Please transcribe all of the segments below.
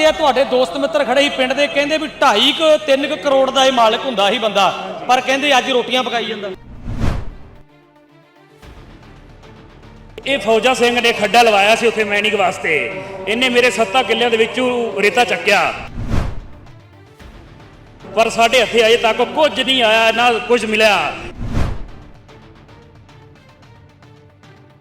ਇੱਥੇ ਆ ਤੁਹਾਡੇ ਦੋਸਤ ਮਿੱਤਰ ਖੜੇ ਸੀ ਪਿੰਡ ਦੇ, ਕਹਿੰਦੇ ਵੀ 2.5 ਕੁ 3 ਕੁ ਕਰੋੜ ਦਾ ਇਹ ਮਾਲਕ ਹੁੰਦਾ ਸੀ ਬੰਦਾ, ਪਰ ਕਹਿੰਦੇ ਅੱਜ ਰੋਟੀਆਂ ਪਕਾਈ ਜਾਂਦਾ। ਇਹ ਫੌਜਾ ਸਿੰਘ ਨੇ ਖੱਡਾ ਲਵਾਇਆ ਸੀ ਉੱਥੇ ਮੈਨਿੰਗ ਵਾਸਤੇ। ਇਹਨੇ ਮੇਰੇ 7 ਕਿੱਲਿਆਂ ਦੇ ਵਿੱਚੋਂ ਰੇਤਾ ਚੱਕਿਆ। ਪਰ ਸਾਡੇ ਹੱਥੇ ਅਜੇ ਤੱਕ ਕੁਝ ਨਹੀਂ ਆਇਆ, ਨਾ ਕੁਝ ਮਿਲਿਆ।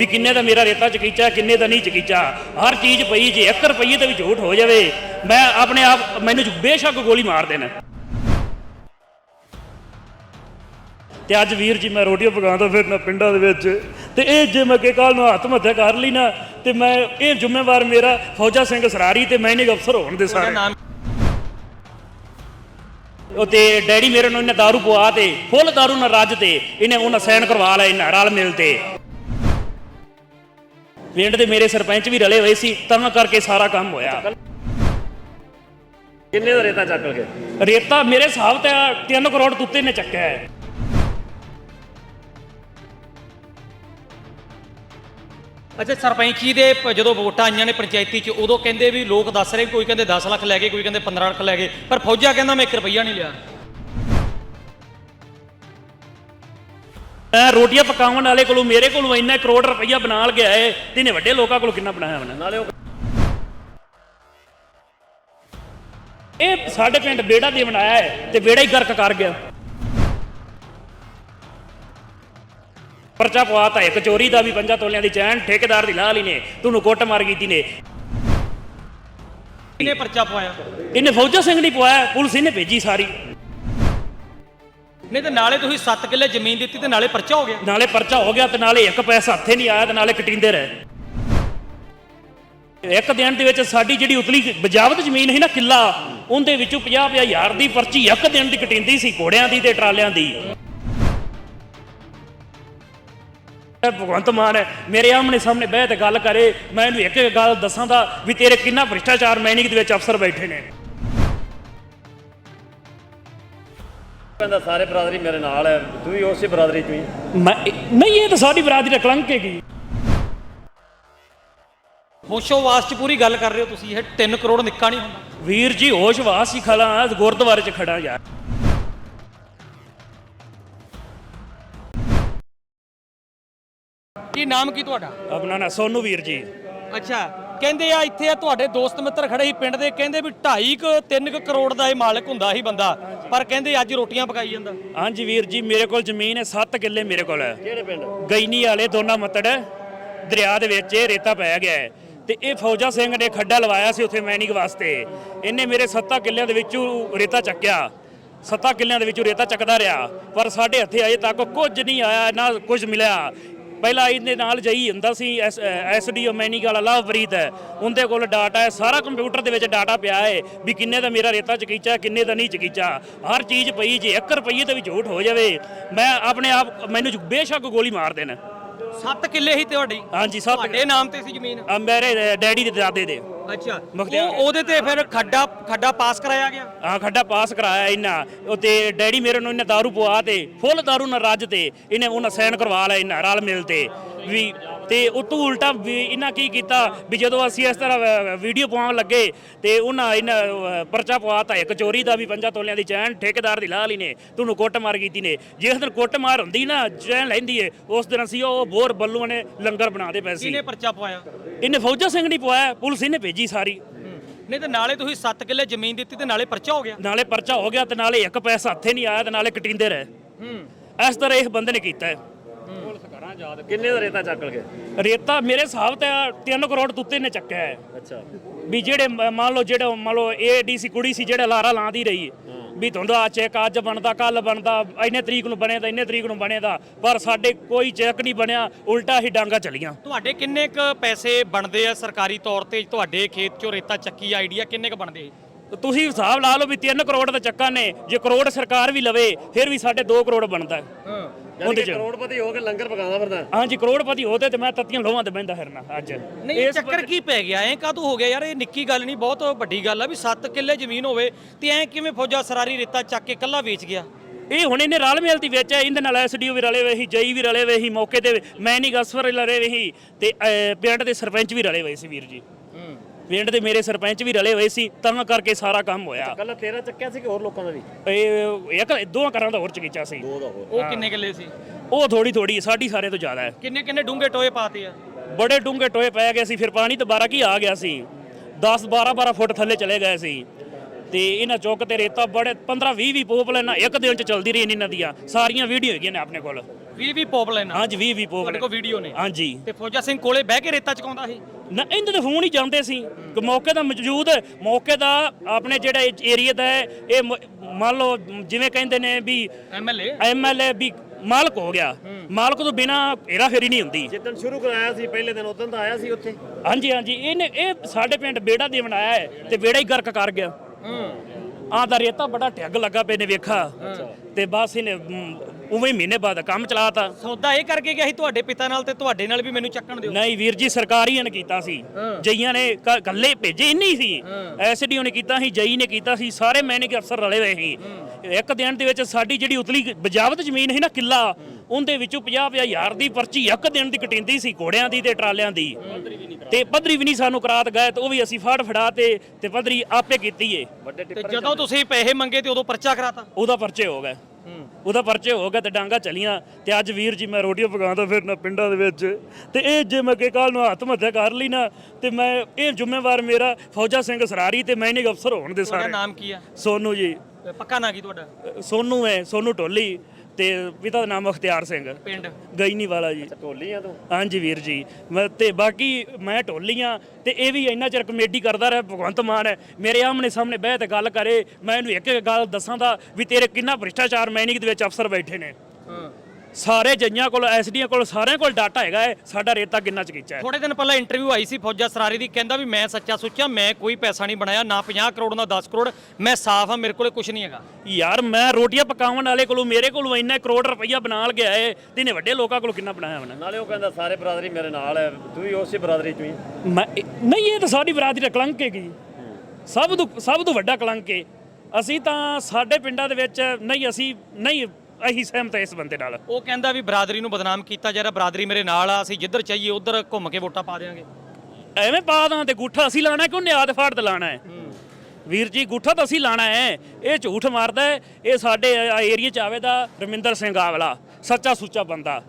ਵੀ ਕਿੰਨੇ ਦਾ ਮੇਰਾ ਰੇਤਾ ਚਕੀਚਾ ਕਿੰਨੇ ਦਾ ਨਹੀਂ ਚਕੀਚਾ ਹਰ ਚੀਜ਼ ਪਈ ਜੇ 1 ਰੁਪਈਏ ਤੇ ਵੀ ਝੂਠ ਹੋ ਜਾਵੇ ਮੈਂ ਆਪਣੇ ਆਪ ਮੈਨੂੰ ਬੇਸ਼ੱਕ ਗੋਲੀ ਮਾਰ ਦੇਣ ਤੇ ਅੱਜ ਵੀਰ ਜੀ ਮੈਂ ਰੋਟੀਆਂ ਪਕਾਉਂਦਾ ਫਿਰਨਾ ਪਿੰਡਾਂ ਦੇ ਵਿੱਚ ਤੇ ਇਹ ਜੇ ਮੈਂ ਕਿ ਕੱਲ ਨੂੰ ਹੱਥ ਮੱਥੇ ਕਰ ਲਈ ਨਾ ਤੇ ਮੈਂ ਇਹ ਜ਼ਿੰਮੇਵਾਰ ਮੇਰਾ ਫੌਜਾ ਸਿੰਘ ਸਰਾਰੀ ਤੇ ਮੈਨਿੰਗ ਅਫਸਰ ਹੋਣ ਦੇ ਸਾਰੇ ਨਾਮ ਉਹ ਤੇ ਡੈਡੀ ਮੇਰੇ ਨੂੰ ਇਹਨੇ दारू ਪਵਾ ਤੇ ਫੁੱਲ दारू ਨਾਲ ਰੱਜ ਤੇ ਇਹਨੇ ਉਹਨਾਂ ਸਾਈਨ ਕਰਵਾ ਲਿਆ ਇਹਨਾਂ ਰਲ ਮਿਲ ਤੇ ਪਿੰਡ ਦੇ ਮੇਰੇ ਸਰਪੰਚ ਵੀ ਰਲੇ ਹੋਏ ਸੀ ਤਾਂ ਕਰਕੇ ਸਾਰਾ ਕੰਮ ਹੋਇਆ। ਕਿੰਨੇ ਦਾ ਰੇਤਾ ਚੱਕ ਕੇ ਰੇਤਾ ਮੇਰੇ ਹਿਸਾਬ ਤੇ 3 ਕਰੋੜ ਤੁੱਤੇ ਨੇ ਚੱਕਿਆ ਹੈ। ਅੱਛਾ ਸਰਪੰਚੀ ਦੇ ਪ- ਜਦੋਂ ਵੋਟਾਂ ਆਈਆਂ ਨੇ ਪੰਚਾਇਤੀ 'ਚ ਉਦੋਂ ਕਹਿੰਦੇ ਵੀ ਲੋਕ ਦੱਸ ਰਹੇ ਕੋਈ ਕਹਿੰਦੇ 10 ਲੱਖ ਲੈ ਗਏ ਕੋਈ ਕਹਿੰਦੇ 15 ਲੱਖ ਲੈ ਗਏ ਪਰ ਫੌਜਾ ਕਹਿੰਦਾ ਮੈਂ 1 ਰੁਪਈਆ ਨਹੀਂ ਲਿਆ। ਰੋਟੀਆਂ ਪਕਾਉਣ ਵਾਲੇ ਕੋਲੋਂ ਮੇਰੇ ਕੋਲੋਂ ਇੰਨਾ ਕਰੋੜ ਰੁਪਈਆ ਬਣਾ ਲ ਗਿਆ ਏ ਤੇ ਇਹਨੇ ਵੱਡੇ ਲੋਕਾਂ ਕੋਲੋਂ ਕਿੰਨਾ ਬਣਾਇਆ ਹੋਣਾ? ਨਾਲੇ ਉਹ ਇਹ ਸਾਡੇ ਪਿੰਡ ਬੇੜਾ ਦੇ ਬਣਾਇਆ ਹੈ ਤੇ ਬੇੜਾ ਹੀ ਗਰਕ ਕਰ ਗਿਆ। ਪਰਚਾ ਪਵਾਤਾ ਇੱਕ ਚੋਰੀ ਦਾ ਵੀ ਪੰਜਾਂ ਤੋਲਿਆਂ ਦੀ ਚੈਨ ਠੇਕੇਦਾਰ ਦੀ ਲਾਹ ਲਈ ਨੇ ਤੁਹਾਨੂੰ ਕੁੱਟ ਮਾਰ ਕੀਤੀ ਨੇ। ਕਿਹਨੇ ਪਰਚਾ ਪਵਾਇਆ? ਇਹਨੇ ਫੌਜਾ ਸਿੰਘ ਨਹੀਂ ਪਵਾਇਆ ਪੁਲਿਸ ਇਹਨੇ ਭੇਜੀ ਸਾਰੀ। ਨਹੀਂ ਤੇ ਨਾਲੇ ਤੁਸੀਂ 7 ਕਿੱਲੇ ਜ਼ਮੀਨ ਦਿੱਤੀ ਤੇ ਨਾਲੇ ਪਰਚਾ ਹੋ ਗਿਆ। ਨਾਲੇ ਪਰਚਾ ਹੋ ਗਿਆ ਤੇ ਨਾਲੇ ਇੱਕ ਪੈਸਾ ਹੱਥੇ ਨਹੀਂ ਆਇਆ ਤੇ ਨਾਲੇ ਕਟਿੰਦੇ ਰਹੇ। ਇੱਕ ਦਿਨ ਦੇ ਵਿੱਚ ਸਾਡੀ ਜਿਹੜੀ ਉਤਲੀ ਬਜਾਵਤ ਜ਼ਮੀਨ ਸੀ ਨਾ ਕਿੱਲਾ, ਉਹਦੇ ਵਿੱਚੋਂ 50 ਹਜ਼ਾਰ ਦੀ ਪਰਚੀ ਇੱਕ ਦਿਨ ਦੀ ਕਟਿੰਦੀ ਸੀ, ਘੋੜਿਆਂ ਦੀ ਤੇ ਟਰਾਲਿਆਂ ਦੀ। ਭਗਵੰਤ ਮਾਨ ਹੈ, ਮੇਰੇ ਆਮਣੇ ਸਾਹਮਣੇ ਬਹਿ ਤੇ ਗੱਲ ਕਰੇ, ਮੈਂ ਇਹਨੂੰ ਇੱਕ ਇੱਕ ਗੱਲ ਦੱਸਾਂ ਦਾ ਵੀ ਤੇਰੇ ਕਿੰਨਾ ਭ੍ਰਿਸ਼ਟਾਚਾਰ ਮੈਨਿੰਗ ਦੇ ਵਿੱਚ ਅਫਸਰ ਬੈਠੇ ਨੇ। ਕਹਿੰਦਾ ਸਾਰੇ ਬਰਾਦਰੀ ਮੇਰੇ ਨਾਲ ਹੈ। ਤੂੰ ਵੀ ਉਸੇ ਬਰਾਦਰੀ ਚੋਂ ਹੀ। ਮੈਂ ਨਹੀਂ ਇਹ ਤਾਂ ਸਾਡੀ ਬਰਾਦਰੀ ਦਾ ਕਲੰਕ ਹੈਗੀ ਹੋਸ਼ੋਵਾਸ 'ਚ ਪੂਰੀ ਗੱਲ ਕਰ ਰਹੇ ਹੋ ਤੁਸੀਂ ਇਹ 3 ਕਰੋੜ ਨਿੱਕਾ ਨਹੀਂ ਹੁੰਦਾ। ਵੀਰ ਜੀ ਹੋਸ਼ ਵਾਸ ਹੀ ਖੜਾ ਗੁਰਦੁਆਰੇ 'ਚ ਖੜਾ ਯਾਰ। ਕੀ ਨਾਮ ਕੀ ਤੁਹਾਡਾ? ਆਪਣਾ ਨਾ ਸੋਨੂ ਵੀਰ ਜੀ। ਅੱਛਾ ਕਹਿੰਦੇ ਆ ਇੱਥੇ ਆ ਤੁਹਾਡੇ ਦੋਸਤ ਮਿੱਤਰ ਖੜੇ ਸੀ ਪਿੰਡ ਦੇ ਕਹਿੰਦੇ ਵੀ 2.5 ਕੁ 3 ਕੁ ਕਰੋੜ ਦਾ ਇਹ ਮਾਲਕ ਹੁੰਦਾ ਸੀ ਬੰਦਾ। ਪਰ ਕਹਿੰਦੇ ਅੱਜ ਰੋਟੀਆਂ ਪਕਾਈ ਜਾਂਦਾ। ਹਾਂਜੀ ਵੀਰ ਜੀ ਮੇਰੇ ਕੋਲ ਜ਼ਮੀਨ ਹੈ 7 ਕਿੱਲੇ ਮੇਰੇ ਕੋਲ ਹੈ। ਕਿਹੜੇ ਪਿੰਡ? ਗੈਨੀ ਵਾਲੇ ਦੋਨਾ ਮੱਤੜ ਦਰਿਆ ਦੇ ਵਿੱਚ ਇਹ ਰੇਤਾ ਪੈ ਗਿਆ ਹੈ। ਤੇ ਇਹ ਫੌਜਾ ਸਿੰਘ ਨੇ ਖੱਡਾ ਲਵਾਇਆ ਸੀ ਉੱਥੇ ਮੈਨਿੰਗ ਵਾਸਤੇ। ਇਹਨੇ ਮੇਰੇ 7 ਕਿੱਲਿਆਂ ਦੇ ਵਿੱਚੋਂ ਰੇਤਾ ਚੱਕਿਆ। 7 ਕਿੱਲਿਆਂ ਦੇ ਵਿੱਚੋਂ ਰੇਤਾ ਚੱਕਦਾ ਰਿਹਾ। ਪਰ ਸਾਡੇ ਹੱਥੇ ਅਜੇ ਤੱਕ ਕੁਝ ਨਹੀਂ ਆਇਆ ਨਾ ਕੁਝ ਮਿਲਿਆ। ਪਹਿਲਾਂ ਇਹਦੇ ਨਾਲ ਜਈ ਹੁੰਦਾ ਸੀ ਐਸਡੀਓ ਮੈਨਿੰਗ ਵਾਲਾ ਲਵਪ੍ਰੀਤ। ਹੈ ਉਹਦੇ ਕੋਲ ਡਾਟਾ ਹੈ, ਸਾਰਾ ਕੰਪਿਊਟਰ ਦੇ ਵਿੱਚ ਡਾਟਾ ਪਿਆ ਹੈ ਵੀ ਕਿੰਨੇ ਦਾ ਮੇਰਾ ਰੇਤਾ ਚਕੀਚਾ, ਕਿੰਨੇ ਦਾ ਨਹੀਂ ਚਕੀਚਾ। ਹਰ ਚੀਜ਼ ਪਈ ਜੇ 1 ਰੁਪਈਏ ਤੇ ਵੀ ਝੂਠ ਹੋ ਜਾਵੇ। ਮੈਂ ਆਪਣੇ ਆਪ, ਮੈਨੂੰ ਬੇਸ਼ੱਕ ਗੋਲੀ ਮਾਰ ਦੇਣਾ। ਸੱਤ ਕਿੱਲੇ ਹੀ ਤੁਹਾਡੀ? ਹਾਂਜੀ ਸਭ ਤੁਹਾਡੇ ਨਾਮ ਤੇ ਸੀ ਜ਼ਮੀਨ? ਅ, ਮੇਰੇ ਡੈਡੀ ਦੇ ਦਾਦੇ ਦੇ। ਅੱਛਾ ਉਹ ਉਹਦੇ ਤੇ ਫਿਰ ਖੱਡਾ ਖੱਡਾ ਪਾਸ ਕਰਾਇਆ ਗਿਆ? ਹਾਂ ਖੱਡਾ ਪਾਸ ਕਰਾਇਆ ਇਹਨਾਂ। ਤੇ ਡੈਡੀ ਮੇਰੇ ਨੂੰ ਇਹਨਾਂ ਦਾਰੂ ਪਵਾ ਤੇ ਫੁੱਲ ਦਾਰੂ ਨਾਲ ਰੱਜ ਤੇ ਇਹਨੇ ਉਹਨਾਂ ਸੈਨ ਕਰਵਾ ਲਿਆ ਇਹਨਾਂ ਰਲ ਮਿਲ ਤੇ ਵੀ ਤੇ ਉਤੋਂ ਉਲਟਾ ਵੀ ਇਹਨਾਂ ਕੀ ਕੀਤਾ ਵੀ ਜਦੋਂ ਅਸੀਂ ਇਸ ਤਰ੍ਹਾਂ ਵੀਡੀਓ ਪਾਉਣ ਲੱਗੇ ਤੇ ਉਹਨਾਂ ਇਹਨਾਂ ਪਰਚਾ ਪਵਾਤਾ। ਇੱਕ ਚੋਰੀ ਦਾ ਵੀ ਪੰਜਾਂ ਤੋਲਿਆਂ ਦੀ ਚੈਨ ਠੇਕੇਦਾਰ ਦੀ ਲਾਹ ਲਈ ਨੇ ਤੁਹਾਨੂੰ ਕੁੱਟ ਮਾਰ ਕੀਤੀ ਨੇ। ਜਿਸ ਦਿਨ ਕੁੱਟ ਮਾਰ ਹੁੰਦੀ ਨਾ ਚੈਨ ਲੈਂਦੀ ਏ ਉਸ ਦਿਨ ਅਸੀਂ ਉਹ ਬੋਰ ਬੱਲੂਆਂ ਨੇ ਲੰਗਰ ਬਣਾਦੇ ਪਏ ਸੀ। ਕਿਹਨੇ ਪਰਚਾ ਪਵਾਇਆ? ਇਹਨੇ ਫੌਜਾ ਸਿੰਘ ਨਹੀਂ ਪਵਾਇਆ ਪੁਲਿਸ ਇਹਨੇ ਭੇਜੀ ਸਾਰੀ। ਨਹੀਂ ਤੇ ਨਾਲੇ ਤੁਸੀਂ 7 ਕਿੱਲੇ ਜ਼ਮੀਨ ਦਿੱਤੀ ਤੇ ਨਾਲੇ ਪਰਚਾ ਹੋ ਗਿਆ? ਨਾਲੇ ਪਰਚਾ ਹੋ ਗਿਆ ਤੇ ਨਾਲੇ ਇੱਕ ਪੈਸਾ ਹੱਥੇ ਨਹੀਂ ਆਇਆ ਤੇ ਨਾਲੇ ਕਟਿੰਦੇ ਰਹੇ। ਹੂੰ। ਇਸ ਤਰ੍ਹਾਂ ਇਸ ਬੰਦੇ ਨੇ ਕੀਤਾ ਹੈ। ਕਿੰਨੇ ਦਾ ਰੇਤਾ ਚੱਕ ਕੇ ਰੇਤਾ ਮੇਰੇ ਹਿਸਾਬ ਤੇ 3 ਕਰੋੜ ਤੁੱਤੇ ਨੇ ਚੱਕਿਆ ਹੈ। ਅੱਛਾ। ਵੀ ਜਿਹੜੇ ਮ- ਮੰਨ ਲਓ ਜਿਹੜੇ ਮੰਨ ਲਓ ਏਡੀਸੀ ਕੁੜੀ ਸੀ ਜਿਹੜੇ ਲਾਰਾ ਲਾਂਦੀ ਰਹੀ। ਵੀ ਧੁੰਦਾ ਚੈੱਕ ਅੱਜ ਬਣਦਾ ਕੱਲ ਬਣਦਾ ਇੰਨੇ ਤਰੀਕ ਨੂੰ ਬਣੇਦਾ ਇੰਨੇ ਤਰੀਕ ਨੂੰ ਬਣੇਦਾ ਪਰ ਸਾਡੇ ਕੋਈ ਚੈੱਕ ਨਹੀਂ ਬਣਿਆ ਉਲਟਾ ਹੀ ਡਾਂਗਾ ਚਲੀਆਂ। ਤੁਹਾਡੇ ਕਿੰਨੇ ਕ ਪੈਸੇ ਬਣਦੇ ਆ ਸਰਕਾਰੀ ਤੌਰ ਤੇ? ਤੁਹਾਡੇ ਖੇਤ ਚੋਂ ਰੇਤਾ ਚੱਕੀ ਆਈਡੀਆ ਕਿੰਨੇ ਕ ਬਣਦੇ? ਤੇ ਤੁਸੀਂ ਹਿਸਾਬ ਲਾ ਲਓ ਵੀ 3 ਕਰੋੜ ਦਾ ਚੱਕਾ ਨੇ ਜੇ ਕਰੋੜ ਸਰਕਾਰ ਵੀ ਲਵੇ ਫਿਰ ਵੀ ਸਾਡੇ 2 ਕਰੋੜ ਬਣਦਾ। ਹੈ। ਹਾਂ। ਉਹਦੇ ਚ। ਕਰੋੜਪਤੀ ਹੋ ਕੇ ਲੰਗਰ ਪਕਾਉਂਦਾ ਫਿਰਦਾ। ਹਾਂਜੀ ਕਰੋੜਪਤੀ ਹੋਤੇ ਤੇ ਮੈਂ ਤੱਤੀਆਂ ਲੋਹਾਂ ਤੇ ਬੈਂਦਾ ਫਿਰਨਾ ਅੱਜ। ਨਹੀਂ ਇਹ ਚੱਕਰ ਕੀ ਪੈ ਗਿਆ? ਐ ਕਾਹਤੋਂ ਹੋ ਗਿਆ ਯਾਰ? ਇਹ ਨਿੱਕੀ ਗੱਲ ਨਹੀਂ ਬਹੁਤ ਵੱਡੀ ਗੱਲ ਆ ਵੀ 7 ਕਿੱਲੇ ਜ਼ਮੀਨ ਹੋਵੇ ਤੇ ਐ ਕਿਵੇਂ ਫੌਜਾ ਸਰਾਰੀ ਰੇਤਾ ਚੱਕ ਕੇ ਕੱਲਾ ਵੇਚ ਗਿਆ? ਇਹ ਹੁਣ ਇਹਨੇ ਰਲ ਮਿਲ ਦੀ ਵਿੱਚ ਹੈ, ਇਹਦੇ ਨਾਲ ਐਸਡੀਓ ਵੀ ਰਲੇ ਹੋਏ ਸੀ ਜਈ ਵੀ ਰਲੇ ਹੋਏ ਸੀ ਮੌਕੇ ਤੇ ਮੈਂ ਨਹੀਂ ਗਸਫਰ ਰਲੇ ਹੋਏ ਸੀ ਤੇ ਪਿੰਡ ਦੇ ਸਰਪੰਚ ਵੀ ਰਲੇ ਹੋਏ ਸੀ ਵੀਰ ਜੀ। ਪਿੰਡ ਦੇ ਮੇਰੇ ਸਰਪੰਚ ਵੀ ਰਲੇ ਹੋਏ ਸੀ ਤਾਂ ਕਰਕੇ ਸਾਰਾ ਕੰਮ ਹੋਇਆ। ਕੱਲਾ ਤੇਰਾ ਚੱਕਿਆ ਸੀ ਕਿ ਹੋਰ ਲੋਕਾਂ ਦਾ ਵੀ? ਇਹ ਇੱਕ ਦੋਹਾਂ ਘਰਾਂ ਦਾ ਹੋਰ ਚਗੀਚਾ ਸੀ। ਦੋ ਦਾ ਹੋਰ। ਉਹ ਕਿੰਨੇ ਕਿੱਲੇ ਸੀ? ਉਹ ਥੋੜੀ ਥੋੜੀ ਸਾਡੀ ਸਾਰੇ ਤੋਂ ਜ਼ਿਆਦਾ ਹੈ। ਕਿੰਨੇ ਕਿੰਨੇ ਡੂੰਘੇ ਟੋਏ ਪਾਤੇ ਆ? ਬੜੇ ਡੂੰਘੇ ਟੋਏ ਪੈ ਗਏ ਸੀ ਫਿਰ ਪਾਣੀ ਦੁਬਾਰਾ ਕੀ ਆ ਗਿਆ ਸੀ? 10 12 12 ਫੁੱਟ ਥੱਲੇ ਚਲੇ ਗਏ ਸੀ। ਤੇ ਇਹਨਾਂ ਚੌਕ ਤੇ ਰੇਤਾ ਬੜੇ 15 20 20 ਪੋਪ ਲੈਣਾ ਇੱਕ ਦਿਨ ਚ ਚਲਦੀ ਰਹੀ ਇਹਨਾਂ ਦੀਆਂ। ਸਾਰੀਆਂ ਵੀਡੀਓ ਹੈਗੀਆਂ ਨੇ ਆਪਣੇ ਕੋਲ। 20 20 ਪੋਪ ਲੈਣਾ। ਹਾਂਜੀ 20 20 ਪੋਪ ਤੁਹਾਡੇ ਕੋਲ ਵੀਡੀਓ ਨੇ। ਹਾਂਜੀ। ਤੇ ਫੌਜਾ ਸਿੰਘ ਕੋਲੇ ਬਹਿ ਕੇ ਰੇਤਾ ਚਕਾਉਂਦਾ ਸੀ। ਨਾ ਇਹਦੇ ਤੇ ਫੋਨ ਹੀ ਜਾਂਦੇ ਸੀ। ਕਿ ਮੌਕੇ ਦਾ ਮੌਜੂਦ ਮੌਕੇ ਦਾ ਆਪਣੇ ਜਿਹੜਾ ਏਰੀਆ ਦਾ ਹੈ ਇਹ ਮੰਨ ਲਓ ਜਿਵੇਂ ਕਹਿੰਦੇ ਨੇ ਵੀ ਐਮਐਲਏ ਐਮਐਲਏ ਵੀ ਮਾਲਕ ਹੋ ਗਿਆ। ਮਾਲਕ ਤੋਂ ਬਿਨਾ ਹੇਰਾ ਫੇਰੀ ਨਹੀਂ ਹੁੰਦੀ। ਜਿੱਦਣ ਸ਼ੁਰੂ ਕਰਾਇਆ ਸੀ ਪਹਿਲੇ ਦਿਨ ਉਦੋਂ ਤਾਂ ਆਇਆ ਸੀ ਉੱਥੇ। ਹਾਂਜੀ ਹਾਂਜੀ। ਇਹਨੇ ਇਹ ਸਾਡੇ ਪਿੰਡ ਬੇੜਾ ਦੇ ਬਣਾਇਆ ਹੈ ਤੇ ਬੇੜਾ ਹੀ ਗਰਕ ਕਰ ਗਿਆ। ਆਹ ਦਾ ਰੇਤਾ ਬੜਾ ਢੱਗ ਲੱਗਾ ਪਏ ਨੇ ਵੇਖਾ। ਤੇ ਬਸ ਇਹਨੇ ਉਵੇਂ ਮਹੀਨੇ ਬਾਅਦ ਕੰਮ ਚਲਾਤਾ। ਸੌਦਾ ਇਹ ਕਰਕੇ ਗਿਆ ਸੀ ਤੁਹਾਡੇ ਪਿਤਾ ਨਾਲ ਤੇ ਤੁਹਾਡੇ ਨਾਲ ਵੀ ਮੈਨੂੰ ਚੱਕਣ ਦਿਓ। ਨਹੀਂ ਵੀਰ ਜੀ ਸਰਕਾਰੀ ਨੇ ਕੀਤਾ ਸੀ। ਜਈਆਂ ਨੇ ਕ- ਕੱਲੇ ਭੇਜੇ ਨਹੀਂ ਸੀ। ਐਸਡੀਓ ਨੇ ਕੀਤਾ ਸੀ ਜਈ ਨੇ ਕੀਤਾ ਸੀ ਸਾਰੇ ਮੈਨੇਜ ਅਫਸਰ ਰਲੇ ਹੋਏ ਸੀ। ਇੱਕ ਦਿਨ ਦੇ ਵਿੱਚ ਸਾਡੀ ਜਿਹੜੀ ਉਤਲੀ ਬਜਾਵਤ ਜ਼ਮੀਨ ਸੀ ਨਾ ਕਿੱਲਾ ਉਹਦੇ ਵਿੱਚੋਂ 50 ਹਜ਼ਾਰ ਦੀ ਪਰਚੀ ਇੱਕ ਦਿਨ ਦੀ ਕਟਿੰਦੀ ਸੀ ਘੋੜਿਆਂ ਦੀ ਤੇ ਟਰਾਲਿਆਂ ਦੀ। ਤੇ ਪੱਧਰੀ ਵੀ ਨਹੀਂ ਸਾਨੂੰ ਕਰਾਤ ਗਏ ਤੇ ਉਹ ਵੀ ਅਸੀਂ ਫੜ ਫੜਾ ਤੇ ਤੇ ਪੱਧਰੀ ਆਪੇ ਕੀਤੀ ਏ। ਤੇ ਜਦੋਂ। ਤੁਸੀਂ ਪੈਸੇ ਮੰਗੇ ਤੇ ਉਦੋਂ ਪਰਚਾ ਕਰਾਤਾ? ਉਹਦਾ ਪਰਚੇ ਹੋ ਗਏ। ਉਹਦਾ ਪਰਚੇ ਹੋ ਗਏ ਤੇ ਡਾਂਗਾ ਚਲੀਆਂ ਤੇ ਅੱਜ ਵੀਰ ਜੀ ਮੈਂ ਰੋਟੀਆਂ ਪਕਾਉਂਦਾ ਫਿਰਨਾ ਪਿੰਡਾਂ ਦੇ ਵਿੱਚ ਤੇ ਇਹ ਜੇ ਮੈਂ ਕਿ ਕੱਲ ਨੂੰ ਹੱਥ ਮੱਥੇ ਕਰ ਲਈ ਨਾ ਤੇ ਮੈਂ ਇਹ ਜ਼ਿੰਮੇਵਾਰ ਮੇਰਾ ਫੌਜਾ ਸਿੰਘ ਸਰਾਰੀ ਤੇ ਮੈਨੇਜ ਅਫਸਰ ਹੋਣ ਦੇ ਤੁਹਾਡਾ ਸਾਰੇ। ਨਾਮ ਕੀ ਆ? ਸੋਨੂ ਜੀ। ਪੱਕਾ ਨਾਂ ਕੀ ਤੁਹਾਡਾ? ਸੋਨੂ ਹੈ ਸੋਨੂ ਢੋਲੀ। ਤੇ ਪਿਤਾ ਦਾ ਨਾਮ ਅਖਤਿਆਰ ਸਿੰਘ। ਪਿੰਡ। ਗਈਨੀ ਵਾਲਾ ਜੀ ਢੋਲੀ ਆ ਤੂੰ? ਹਾਂਜੀ ਵੀਰ ਜੀ। ਮੈਂ ਤੇ ਬਾਕੀ ਮੈਂ ਢੋਲੀਆਂ ਤੇ ਇਹ ਵੀ ਇੰਨਾ ਚਿਰ ਕਮੇਡੀ ਕਰਦਾ ਰਿਹਾ ਭਗਵੰਤ ਮਾਨ ਹੈ। ਮੇਰੇ ਆਮਣੇ ਸਾਹਮਣੇ ਬਹਿ ਤੇ ਗੱਲ ਕਰੇ। ਮੈਂ ਇਹਨੂੰ ਇੱਕ ਇੱਕ ਗੱਲ ਦੱਸਾਂ ਦਾ ਵੀ ਤੇਰੇ ਕਿੰਨਾ ਭ੍ਰਿਸ਼ਟਾਚਾਰ ਮੈਨਿਕ ਦੇ ਵਿੱਚ ਅਫਸਰ ਬੈਠੇ ਨੇ। ਹਾਂ। ਸਾਰੇ ਜੱਜਾਂ ਕੋਲ ਐਸਡੀਆਂ ਕੋਲ ਸਾਰਿਆਂ ਕੋਲ ਡਾਟਾ ਹੈਗਾ ਹੈ ਸਾਡਾ ਰੇਤਾ ਕਿੰਨਾ ਚਕੀਚਾ ਹੈ? ਥੋੜੇ ਦਿਨ ਪਹਿਲਾਂ ਇੰਟਰਵਿਊ ਆਈ ਸੀ ਫੌਜਾ ਸਰਾਰੀ ਦੀ ਕਹਿੰਦਾ ਵੀ ਮੈਂ ਸੱਚਾ ਸੁੱਚਾ ਮੈਂ ਕੋਈ ਪੈਸਾ ਨਹੀਂ ਬਣਾਇਆ ਨਾ 50 ਕਰੋੜ ਨਾ 10 ਕਰੋੜ ਮੈਂ ਸਾਫ਼ ਆ ਮੇਰੇ ਕੋਲੇ ਕੁਝ ਨਹੀਂ ਹੈਗਾ। ਯਾਰ ਮੈਂ ਰੋਟੀਆਂ ਪਕਾਉਣ ਵਾਲੇ ਕੋਲੋਂ ਮੇਰੇ ਕੋਲੋਂ ਇੰਨਾ ਕਰੋੜ ਰੁਪਈਆ ਬਣਾ ਗਿਆ ਏ। ਤੇ ਇਹਨੇ ਵੱਡੇ ਲੋਕਾਂ ਕੋਲੋਂ ਕਿੰਨਾ ਬਣਾਇਆ ਹੋਣਾ? ਨਾਲੇ ਉਹ ਕਹਿੰਦਾ ਸਾਰੇ ਬਰਾਦਰੀ ਮੇਰੇ ਨਾਲ ਹੈ ਤੂੰ ਵੀ ਉਸੇ ਬਰਾਦਰੀ ਚੋਂ ਹੀ ਹੈ। ਮੈਂ ਨਹੀਂ ਇਹ ਤਾਂ ਸਾਡੀ ਬਰਾਦਰੀ ਦਾ ਕਲੰਕ ਹੈਗੀ। ਸਭ ਤੋਂ ਸਭ ਤੋਂ ਵੱਡਾ ਕਲੰਕ ਹੈ ਅਸੀਂ ਤਾਂ ਸਾਡੇ ਪਿੰਡਾਂ ਦੇ ਵਿੱਚ ਨਹੀਂ ਅਸੀਂ ਨਹੀਂ ਅਸੀਂ ਸਹਿਮਤ ਹਾਂ ਇਸ ਬੰਦੇ ਨਾਲ। ਉਹ ਕਹਿੰਦਾ ਵੀ ਬਰਾਦਰੀ ਨੂੰ ਬਦਨਾਮ ਕੀਤਾ ਜਾ ਰਿਹਾ ਬਰਾਦਰੀ ਮੇਰੇ ਨਾਲ ਆ ਅਸੀਂ ਜਿੱਧਰ ਚਾਹੀਏ ਉਧਰ ਘੁੰਮ ਕੇ ਵੋਟਾਂ ਪਾ ਦੇਵਾਂਗੇ ਐਵੇਂ ਪਾ ਦਾਂ ਤੇ ਗੁੱਠਾ ਅਸੀਂ ਲਾਣਾ ਕਿ ਉਹਨੇ ਆਦ ਫਾੜ ਲਾਣਾ ਹੈ? ਵੀਰ ਜੀ ਗੁੱਠਾ ਤਾਂ ਅਸੀਂ ਲਾਣਾ ਹੈ। ਇਹ ਝੂਠ ਮਾਰਦਾ ਹੈ ਇਹ ਸਾਡੇ ਏਰੀਆ ਚ ਆਵੇ ਦਾ ਰਮਿੰਦਰ ਸਿੰਘ ਆਵਲਾ ਸੱਚਾ ਸੁੱਚਾ ਬੰਦਾ।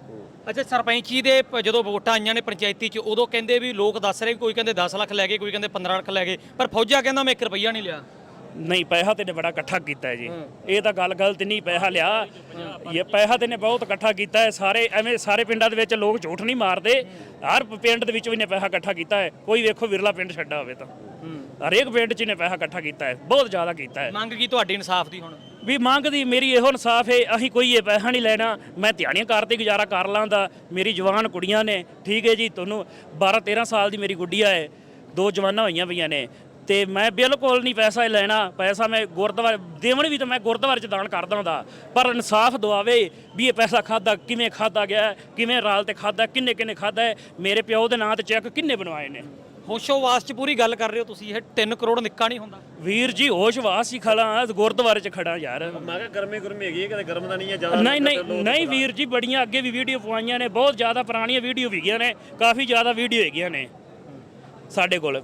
ਅੱਛਾ ਸਰਪੰਚੀ ਦੇ ਪ- ਜਦੋਂ ਵੋਟਾਂ ਆਈਆਂ ਨੇ ਪੰਚਾਇਤੀ ਚ ਉਦੋਂ ਕਹਿੰਦੇ ਵੀ ਲੋਕ ਦੱਸ ਰਹੇ ਵੀ ਕੋਈ ਕਹਿੰਦੇ 10 ਲੱਖ ਲੈ ਗਏ ਕੋਈ ਕਹਿੰਦੇ 15 ਲੱਖ ਲੈ ਗਏ ਪਰ ਫੌਜਾ ਕਹਿੰਦਾ ਮੈਂ 1 ਰੁਪਈਆ ਨਹੀਂ ਲਿਆ। ਨਹੀਂ ਪੈਸਾ ਤੇ ਨੇ ਬੜਾ ਇਕੱਠਾ ਕੀਤਾ ਹੈ ਜੀ। ਇਹ ਤਾਂ ਗੱਲ ਗਲਤ ਨਹੀਂ ਪੈਸਾ ਲਿਆ। ਇਹ ਪੈਸਾ ਤੇ ਨੇ ਬਹੁਤ ਇਕੱਠਾ ਕੀਤਾ ਹੈ। ਸਾਰੇ ਐਵੇਂ ਸਾਰੇ ਪਿੰਡਾਂ ਦੇ ਵਿੱਚ ਲੋਕ ਝੂਠ ਨਹੀਂ ਮਾਰਦੇ। ਹਰ ਪਿੰਡ ਦੇ ਵਿੱਚ ਵੀ ਨੇ ਪੈਸਾ ਇਕੱਠਾ ਕੀਤਾ ਹੈ। ਕੋਈ ਵੇਖੋ ਵਿਰਲਾ ਪਿੰਡ ਛੱਡਾ ਹੋਵੇ ਤਾਂ। ਹਰੇਕ ਪਿੰਡ 'ਚ ਨੇ ਪੈਸਾ ਇਕੱਠਾ ਕੀਤਾ ਹੈ। ਬਹੁਤ ਜ਼ਿਆਦਾ ਕੀਤਾ ਹੈ। ਮੰਗ ਕੀ ਤੁਹਾਡੀ ਇਨਸਾਫ ਦੀ ਹੁਣ? ਵੀ ਮੰਗਦੀ ਮੇਰੀ ਇਹੋ ਇਨਸਾਫ ਹੈ ਅਸੀਂ ਕੋਈ ਇਹ ਪੈਸਾ ਨਹੀਂ ਲੈਣਾ। ਮੈਂ ਧਿਆਨੀਆਂ ਕਰਦੇ ਗੁਜ਼ਾਰਾ ਕਰ ਲਾਂਦਾ ਮੇਰੀ ਜਵਾਨ ਕੁੜੀਆਂ ਨੇ ਠੀਕ ਹੈ ਜੀ ਤੁਹਾਨੂੰ 12 13 ਸਾਲ ਦੀ ਮੇਰੀ ਗੁੱਡੀਆ ਹੈ। ਦੋ ਜਵਾਨਾਂ ਹੋਈਆਂ ਪਈਆਂ ਨੇ। ਤੇ ਮੈਂ ਬਿਲਕੁਲ ਨਹੀਂ ਪੈਸਾ ਲੈਣਾ ਪੈਸਾ ਮੈਂ ਗੁਰਦੁਆਰੇ ਦੇਵਣ ਵੀ ਤਾਂ ਮੈਂ ਗੁਰਦੁਆਰੇ ਚ ਦਾਨ ਕਰਦਾ ਹੁੰਦਾ ਪਰ ਇਨਸਾਫ ਦਵਾਵੇ ਵੀ ਇਹ ਪੈਸਾ ਖਾਦਾ ਕਿਵੇਂ ਖਾਦਾ ਗਿਆ ਕਿਵੇਂ ਰਾਲ ਤੇ ਖਾਦਾ ਕਿੰਨੇ ਕਿੰਨੇ ਖਾਦਾ ਹੈ ਮੇਰੇ ਪਿਓ ਦੇ ਨਾਂ ਤੇ ਚੈੱਕ ਕਿੰਨੇ ਬਣਵਾਏ ਨੇ। ਹੋਸ਼ੋਵਾਸ ਚ ਪੂਰੀ ਗੱਲ ਕਰ ਰਹੇ ਹੋ ਤੁਸੀਂ ਇਹ 3 ਕਰੋੜ ਨਿੱਕਾ ਨਹੀਂ ਹੁੰਦਾ? ਵੀਰ ਜੀ ਹੋਸ਼ ਵਾਸ ਹੀ ਖੜਾ ਗੁਰਦੁਆਰੇ ਚ ਖੜਾ ਯਾਰ। ਮੈਂ ਕਿਹਾ ਗਰਮੀ ਗੁਰਮੀ ਹੈਗੀ ਹੈ ਕਦੇ ਗਰਮ ਦਾ ਨਹੀਂ ਹੈ ਜ਼ਿਆਦਾ ਨਹੀਂ ਨਹੀਂ ਨਹੀਂ ਵੀਰ ਜੀ ਬੜੀਆਂ ਅੱਗੇ ਵੀ ਵੀਡੀਓ ਪਵਾਈਆਂ ਨੇ ਬਹੁਤ ਜ਼ਿਆਦਾ ਪੁਰਾਣੀਆਂ ਵੀਡੀਓ ਵੀ ਗਈਆਂ ਨੇ ਕਾਫੀ ਜ਼ਿਆਦਾ ਵੀਡੀਓ ਹੈਗੀਆਂ ਨੇ ਸਾਡੇ ਕੋਲ।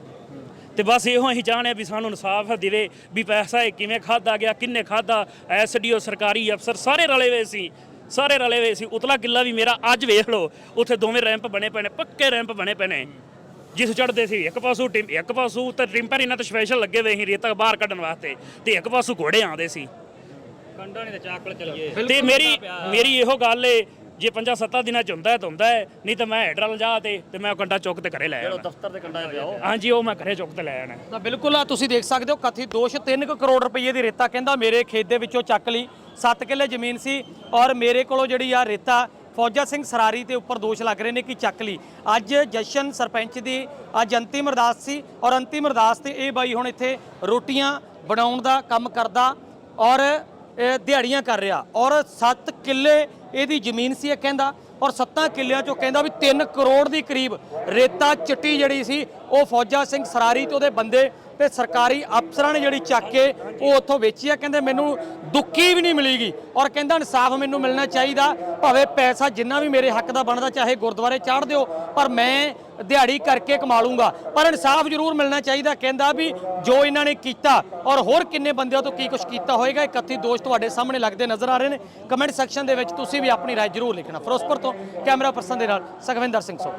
ਤੇ ਬਸ ਇਹੋ ਅਸੀਂ ਚਾਹੁੰਦੇ ਹਾਂ ਵੀ ਸਾਨੂੰ ਇਨਸਾਫ ਦੇਵੇ ਵੀ ਪੈਸਾ ਇਹ ਕਿਵੇਂ ਖਾਦਾ ਗਿਆ ਕਿੰਨੇ ਖਾਦਾ ਐਸਡੀਓ ਸਰਕਾਰੀ ਅਫਸਰ ਸਾਰੇ ਰਲੇ ਹੋਏ ਸੀ ਸਾਰੇ ਰਲੇ ਹੋਏ ਸੀ। ਉਤਲਾ ਕਿੱਲਾ ਵੀ ਮੇਰਾ ਅੱਜ ਵੇਖ ਲਓ ਉੱਥੇ ਦੋਵੇਂ ਰੈਂਪ ਬਣੇ ਪਏ ਨੇ ਪੱਕੇ ਰੈਂਪ ਬਣੇ ਪਏ ਨੇ। ਜਿਸ ਚੜਦੇ ਸੀ ਇੱਕ ਪਾਸੋਂ ਟਿਮ ਇੱਕ ਪਾਸੋਂ ਤੇ ਟਿੰਪਰ ਇਹਨਾਂ ਤੇ ਸਪੈਸ਼ਲ ਲੱਗੇ ਹੋਏ ਸੀ ਰੇਤਾ ਬਾਹਰ ਕੱਢਣ ਵਾਸਤੇ ਤੇ ਇੱਕ ਪਾਸੋਂ ਘੋੜੇ ਆਉਂਦੇ ਸੀ। ਕੰਡਾ ਨਹੀਂ ਤੇ ਚਾਕਲ ਚਲੀਏ ਤੇ ਮੇਰੀ ਮੇਰੀ ਇਹੋ ਗੱਲ ਏ ਜੇ ਪੰਜਾਂ ਸੱਤਾਂ ਦਿਨਾਂ ਚ ਹੁੰਦਾ ਹੈ ਤਾਂ ਹੁੰਦਾ ਹੈ ਨਹੀਂ ਤਾਂ ਮੈਂ ਹੈਡਰਲ ਜਾ ਤੇ ਤੇ ਮੈਂ ਉਹ ਕੰਡਾ ਚੁੱਕ ਤੇ ਘਰੇ ਲੈ ਚਲੋ ਆਣਾ ਦਫ਼ਤਰ ਦੇ ਕੰਡਾ ਪਿਆਓ ਹਾਂਜੀ ਉਹ ਮੈਂ ਘਰੇ ਚੁੱਕ ਤੇ ਲੈ ਆਣਾ ਤਾਂ ਬਿਲਕੁਲ ਆ ਤੁਸੀਂ ਦੇਖ ਸਕਦੇ ਹੋ ਕਥਿਤ ਦੋਸ਼ 3 ਕਰੋੜ ਰੁਪਏ ਦੀ ਰੇਤਾ ਕਹਿੰਦਾ ਮੇਰੇ ਖੇਤ ਦੇ ਵਿੱਚੋਂ ਚੱਕ ਲਈ। 7 ਕਿੱਲੇ ਜ਼ਮੀਨ ਸੀ ਔਰ ਮੇਰੇ ਕੋਲੋਂ ਜਿਹੜੀ ਆ ਰੇਤਾ ਫੌਜਾ ਸਿੰਘ ਸਰਾਰੀ ਦੇ ਉੱਪਰ ਦੋਸ਼ ਲੱਗ ਰਹੇ ਨੇ ਕਿ ਚੱਕ ਲਈ। ਅੱਜ ਜਸ਼ਨ ਸਰਪੰਚ ਦੀ ਅੱਜ ਅੰਤਿਮ ਅਰਦਾਸ ਸੀ ਔਰ ਅੰਤਿਮ ਅਰਦਾਸ ਤੇ ਇਹ ਬਾਈ ਹੁਣ ਇੱਥੇ ਰੋਟੀਆਂ ਬਣਾਉਣ ਦਾ ਕੰਮ ਕਰਦਾ ਔਰ ਇਹ ਦਿਹਾੜੀਆਂ ਕਰ ਰਿਹਾ। ਔਰ 7 ਕਿੱਲੇ ਇਹਦੀ ਜ਼ਮੀਨ ਸੀ ਇਹ ਕਹਿੰਦਾ ਔਰ 7 ਕਿੱਲਿਆਂ ਚੋਂ ਕਹਿੰਦਾ ਵੀ 3 ਕਰੋੜ ਦੀ ਕਰੀਬ ਰੇਤਾ ਚਿੱਟੀ ਜਿਹੜੀ ਸੀ, ਉਹ ਫੌਜਾ ਸਿੰਘ ਸਰਾਰੀ ਤੇ ਉਹਦੇ ਬੰਦੇ ਤੇ ਸਰਕਾਰੀ ਅਫਸਰਾਂ ਨੇ ਜਿਹੜੀ ਚੱਕ ਕੇ ਉਹ ਉੱਥੋਂ ਵੇਚੀ ਆ, ਕਹਿੰਦੇ ਮੈਨੂੰ ਦੁੱਕੀ ਵੀ ਨਹੀਂ ਮਿਲੀਗੀ ਔਰ ਕਹਿੰਦਾ ਇਨਸਾਫ ਮੈਨੂੰ ਮਿਲਣਾ ਚਾਹੀਦਾ, ਭਾਵੇਂ ਪੈਸਾ ਜਿੰਨਾ ਵੀ ਮੇਰੇ ਹੱਕ ਦਾ ਬਣਦਾ, ਚਾਹੇ ਗੁਰਦੁਆਰੇ ਚਾੜ ਦਿਓ, ਪਰ ਮੈਂ ਦਿਹਾੜੀ ਕਰਕੇ ਕਮਾ ਲੂੰਗਾ। ਪਰ ਇਨਸਾਫ ਜ਼ਰੂਰ ਮਿਲਣਾ ਚਾਹੀਦਾ, ਕਹਿੰਦਾ ਵੀ ਜੋ ਇਹਨਾਂ ਨੇ ਕੀਤਾ ਔਰ ਹੋਰ ਕਿੰਨੇ ਬੰਦਿਆਂ ਤੋਂ ਕੀ ਕੁਝ ਕੀਤਾ ਹੋਏਗਾ ਇਹ ਕਥਿਤ ਦੋਸ਼ ਤੁਹਾਡੇ ਸਾਹਮਣੇ ਲੱਗਦੇ ਨਜ਼ਰ ਆ ਰਹੇ ਨੇ। ਕਮੈਂਟ ਸੈਕਸ਼ਨ ਦੇ ਵਿੱਚ ਤੁਸੀਂ ਵੀ ਆਪਣੀ ਰਾਏ ਜ਼ਰੂਰ ਲਿਖਣਾ। ਫਿਰੋਜ਼ਪੁਰ ਤੋਂ ਕੈਮਰਾ ਪਰਸਨ ਦੇ ਨਾਲ ਸੁਖਵਿੰਦਰ ਸਿੰਘ ਸੋਖ